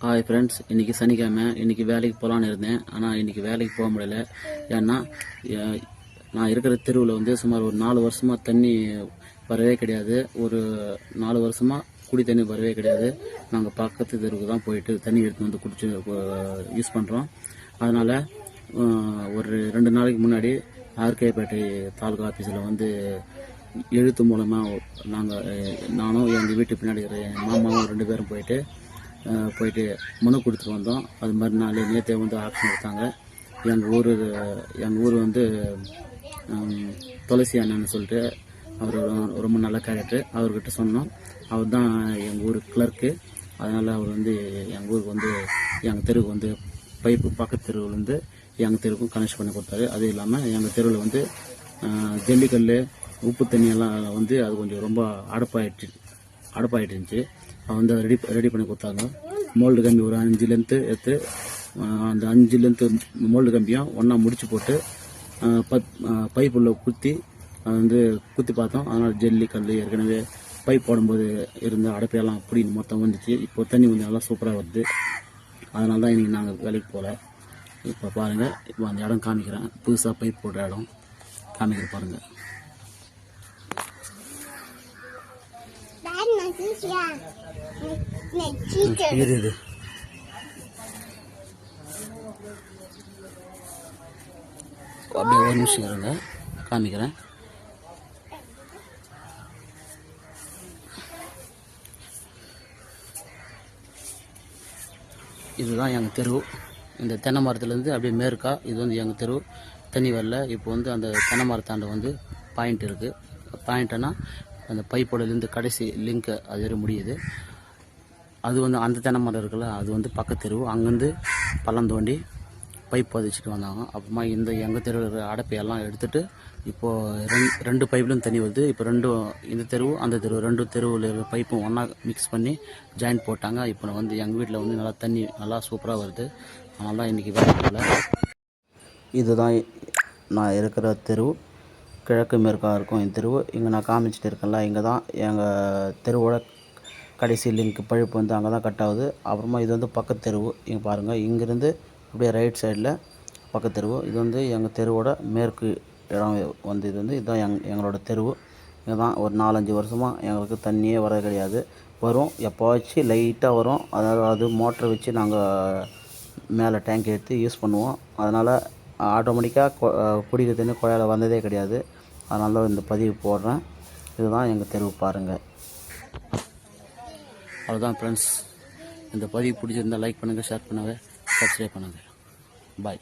Hi friends இன்றைக்கி சனிக்கிழமை. இன்றைக்கி வேலைக்கு போகலான்னு இருந்தேன். ஆனால் இன்றைக்கி வேலைக்கு போக முடியல. ஏன்னா நான் இருக்கிற தெருவில் வந்து சுமார் ஒரு நாலு வருஷமாக தண்ணி வரவே கிடையாது. ஒரு நாலு வருஷமாக குடி தண்ணி வரவே கிடையாது. நாங்கள் பக்கத்து தெருவுக்கு தான் போயிட்டு தண்ணி எடுத்து வந்து குடிச்சு யூஸ் பண்ணுறோம் அதனால் ஒரு ரெண்டு நாளைக்கு முன்னாடி ஆர்கேபேட்டை தாலுகா ஆஃபீஸில் வந்து எழுத்து மூலமாக நாங்கள் நானும் எங்கள் வீட்டு பின்னாடி இருக்கிற என் மாமாவும் ரெண்டு பேரும் போயிட்டு போயிட்டு மனு கொடுத்துட்டு வந்தோம். அது மாதிரி மறுநாள் நேற்றே வந்து ஆக்ஷன் எடுத்தாங்க எங்கள் ஊர் எங்கள் ஊர் வந்து துளசி அண்ணன்னு சொல்லிட்டு அவர் ரொம்ப நல்ல கேரக்டர் அவர்கிட்ட சொன்னோம். அவர் தான் எங்கள் ஊர் கிளர்க்கு அதனால் அவர் வந்து எங்கள் ஊருக்கு வந்து எங்கள் தெருவுக்கு வந்து பைப்பு பக்கத்து தெருவுலேருந்து எங்கள் தெருவுக்கும் கனெக்ஷன் பண்ணி கொடுத்தாரு. அது இல்லாமல் எங்கள் தெருவில் வந்து ஜல்லிக்கல் உப்பு தண்ணி எல்லாம் வந்து அது கொஞ்சம் ரொம்ப அடப்பாயிடுச்சு அடப்பாயிட்டு இருந்துச்சு. வந்து ரெடி ரெடி பண்ணி கொடுத்தாங்க. மோல்டு கம்பி ஒரு அஞ்சு லென்த்து எடுத்து அந்த அஞ்சு லென்த்து மோல்டு கம்பியும் ஒன்றா முடிச்சு போட்டு பத் பைப் குத்தி அது வந்து குத்தி பார்த்தோம். அதனால் ஜல்லி கல் ஏற்கனவே பைப் போடும்போது இருந்த அடைப்பையெல்லாம் அப்படி மொத்தம் வந்துச்சு. இப்போ தண்ணி கொஞ்சம் நல்லா சூப்பராக வருது. அதனால தான் இன்றைக்கி நாங்கள் வேலைக்கு போகல இப்போ பாருங்கள் இப்போ அந்த இடம் காமிக்கிறேன். புதுசாக பைப் போடுற இடம். காமிக்கிற பாருங்கள் Dad, இது அப்படியே ஒரு நிமிஷம் இருங்க. காமிக்கிறேன். இதுதான் எங்கள் தெரு. இந்த தென்னை மரத்துலேருந்து அப்படியே மேற்கா இது வந்து எங்கள் தெரு. தண்ணி வரல. இப்போ வந்து அந்த தென்னை மரத்தாண்ட வந்து பாயிண்ட் இருக்குது பாயிண்ட்னா அந்த பைப்போடலேருந்து கடைசி லிங்க் அது வரை முடியுது. அது வந்து அந்த தென்னை மரம் இருக்குல்ல அது வந்து பக்கத்து தெருவு அங்கேருந்து பள்ளம் தோண்டி பைப் பதிச்சுட்டு வந்தாங்க. அப்புறமா இந்த எங்கள் தெருவில் இருக்கிற அடைப்பையெல்லாம் எடுத்துகிட்டு இப்போது ரெண்டு ரெண்டு பைப்லையும் தண்ணி வருது. இப்போ ரெண்டும் இந்த தெருவு அந்த தெருவு ரெண்டு தெருவில் இருக்கிற பைப்பும் ஒன்றா மிக்ஸ் பண்ணி ஜாயின் போட்டாங்க. இப்போ வந்து எங்கள் வீட்டில் வந்து நல்லா தண்ணி நல்லா சூப்பராக வருது. அதனால தான் இன்றைக்கி வேலை இதுதான் நான் இருக்கிற தெரு. கிழக்கு மேற்காக இருக்கும் இந்த தெருவு. இங்கே நான் காமிச்சிட்டு இருக்கேன்ல இங்கே தான் எங்கள் தெருவோட கடைசி லிங்க் பழுப்பு வந்து அங்கே தான் கட் ஆகுது. அப்புறமா இது வந்து பக்கத்து தெருவு. இங்கே பாருங்கள் இங்கேருந்து அப்படியே ரைட் சைடில் பக்கத்து தெருவு. இது வந்து எங்கள் தெருவோட மேற்கு இடம் வந்து இது வந்து இதுதான் எங் எங்களோட தெருவு. இங்கே தான் ஒரு நாலஞ்சு வருஷமாக எங்களுக்கு தண்ணியே வர கிடையாது. வரும் எப்போவாச்சும் லைட்டாக வரும். அதாவது அது மோட்டரை வச்சு நாங்கள் மேலே டேங்க் எடுத்து யூஸ் பண்ணுவோம். அதனால் ஆட்டோமேட்டிக்காக குடிக்கிற தண்ணி குழாயில் வந்ததே கிடையாது. அதனால் இந்த பதிவு போடுறேன். இதுதான் எங்கள் தெருவு பாருங்கள் அவ்வளோதான் ஃப்ரெண்ட்ஸ் இந்த பதிவு பிடிச்சிருந்தா லைக் பண்ணுங்கள் ஷேர் பண்ணுங்கள் சப்ஸ்கிரைப் பண்ணுங்கள் பாய்